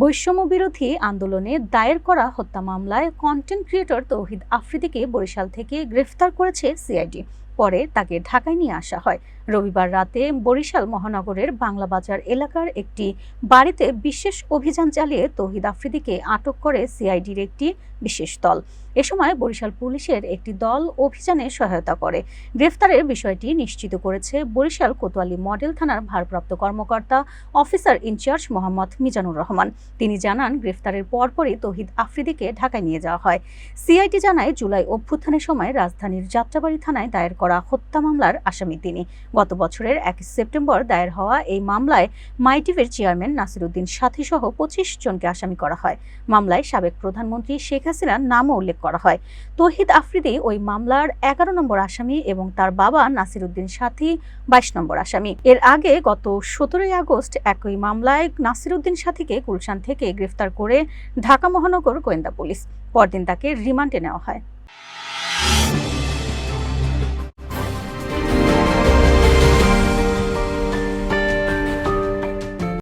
বৈষম্য বিরোধী আন্দোলনে দায়ের করা হত্যা মামলায় কন্টেন্ট ক্রিয়েটর তৌহিদ আফ্রিদিকে বরিশাল থেকে গ্রেফতার করেছে সিআইডি। পরে তাকে ঢাকায় নিয়ে আসা হয়। রবিবার রাতে বরিশাল মহানগরের বাংলাবাজার এলাকার একটি বাড়িতে বিশেষ অভিযান চালিয়ে তহিদ আফ্রিদিকে আটক করে সিআইডির একটি বিশেষ দল। এ সময় বরিশাল পুলিশের একটি দল অভিযানে সহায়তা করে। গ্রেফতারের বিষয়টি নিশ্চিত করেছে বরিশাল কোতোয়ালি মডেল থানার ভারপ্রাপ্ত কর্মকর্তা officer in charge Mohammad Mizanur Rahman. তিনি জানান, গ্রেফতারের পরপরই তহিদ আফ্রিদিকে ঢাকায় নিয়ে যাওয়া হয়। সিআইটি জানায়, জুলাই অভ্যুত্থানের সময় রাজধানীর যাত্রাবাড়ি থানায় দায়ের করা হত্যা মামলার আসামি তিনি। গত বছরের এক সেপ্টেম্বর দায়ের হওয়া এই মামলায় মাইটিভের চেয়ারম্যান নাসিরুদ্দিন সাথী সহ পঁচিশ জনকে আসামি করা হয়। মামলায় সাবেক প্রধানমন্ত্রী শেখ হাসিনার নামও উল্লেখ করা হয়। তহিদ আফ্রিদি ওই মামলার এগারো নম্বর আসামি এবং তার বাবা নাসিরুদ্দিন সাথী বাইশ নম্বর আসামি। এর আগে গত সতেরোই আগস্ট একই মামলায় নাসিরুদ্দিন সাথীকে গুলশান থেকে গ্রেফতার করে ঢাকা মহানগর গোয়েন্দা পুলিশ। পরদিন তাকে রিমান্ডে নেওয়া হয়।